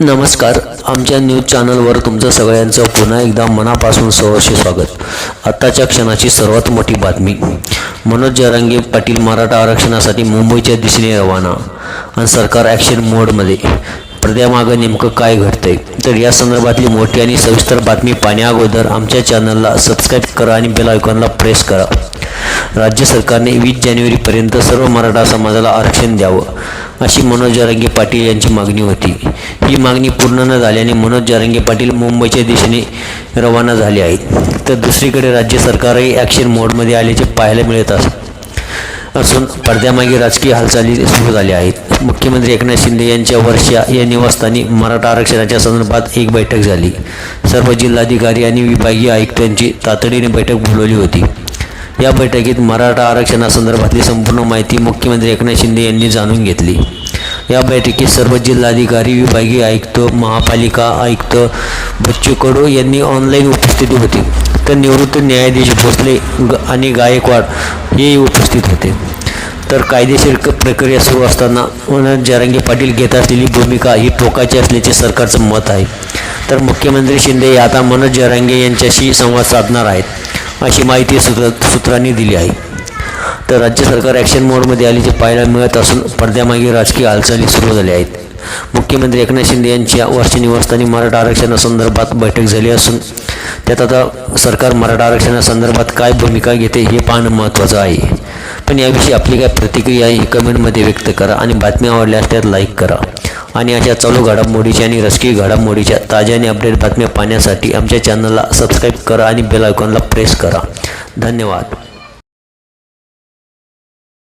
नमस्कार. आमच्या न्यूज चॅनलवर तुमचं सगळ्यांचं पुन्हा एकदा मनापासून सहर्ष स्वागत. आत्ताच्या क्षणाची सर्वात मोठी बातमी. मनोज जरांगे पाटील मराठा आरक्षणासाठी मुंबईच्या दिशेने रवाना आणि सरकार ॲक्शन मोडमध्ये पडद्यामागं नेमकं काय घडतंय? तर या संदर्भातली मोठी आणि सविस्तर बातमी पाहण्याअगोदर आमच्या चॅनलला सबस्क्राईब करा आणि बेल आयकॉनला प्रेस करा. राज्य सरकारने वीस जानेवारीपर्यंत सर्व मराठा समाजाला आरक्षण द्यावं अशी मनोज जारंगे पाटील यांची मागणी होती. ही मागणी पूर्ण न झाल्याने मनोज जारंगे पाटील मुंबईच्या दिशेने रवाना झाले आहेत. तर दुसरीकडे राज्य सरकारही ॲक्शन मोडमध्ये आल्याचे पाहायला मिळत असत असून पडद्यामागे राजकीय हालचाली सुरू झाल्या आहेत. मुख्यमंत्री एकनाथ शिंदे यांच्या वर्षा या निवासस्थानी मराठा आरक्षणाच्या संदर्भात एक बैठक झाली. सर्व जिल्हाधिकारी आणि विभागीय आयुक्तांची तातडीने बैठक बोलवली होती. या बैठकीत मराठा आरक्षणासंदर्भातली संपूर्ण माहिती मुख्यमंत्री एकनाथ शिंदे यांनी जाणून घेतली. या बैठकीत सर्व जिल्हाधिकारी विभागीय आयुक्त महापालिका आयुक्त बच्चू कडू यांनी ऑनलाईन उपस्थिती होती. तर निवृत्त न्यायाधीश भोसले ग आणि गायकवाड हेही उपस्थित होते. तर कायदेशीर प्रक्रिया सुरू असताना मनोज जरांगे पाटील घेत असलेली भूमिका ही टोकाची असल्याचे सरकारचं मत आहे. तर मुख्यमंत्री शिंदे आता मनोज जरांगे यांच्याशी संवाद साधणार आहेत. अशी माहिती सूत्र सूत्रांनी दिली आहे. तर राज्य सरकार ॲक्शन मोडमध्ये आल्याचे पाहायला मिळत असून पडद्यामागे राजकीय हालचाली सुरू झाल्या आहेत. मुख्यमंत्री एकनाथ शिंदे यांच्या वर्ष निवासस्थानी मराठा आरक्षणासंदर्भात बैठक झाली असून त्यात आता सरकार मराठा आरक्षणासंदर्भात काय भूमिका घेते हे पाहणं महत्त्वाचं आहे. पण याविषयी आपली काय प्रतिक्रिया ही कमेंटमध्ये व्यक्त करा आणि बातम्या आवडल्यास त्यात लाईक करा. आणि अशा चालू घडामोडीच्या आणि राजकीय घडामोडीच्या ताज्या आणि अपडेट बातम्या पाहण्यासाठी आमच्या चॅनलला सबस्क्राईब करा आणि बेल आयकॉनला प्रेस करा. धन्यवाद.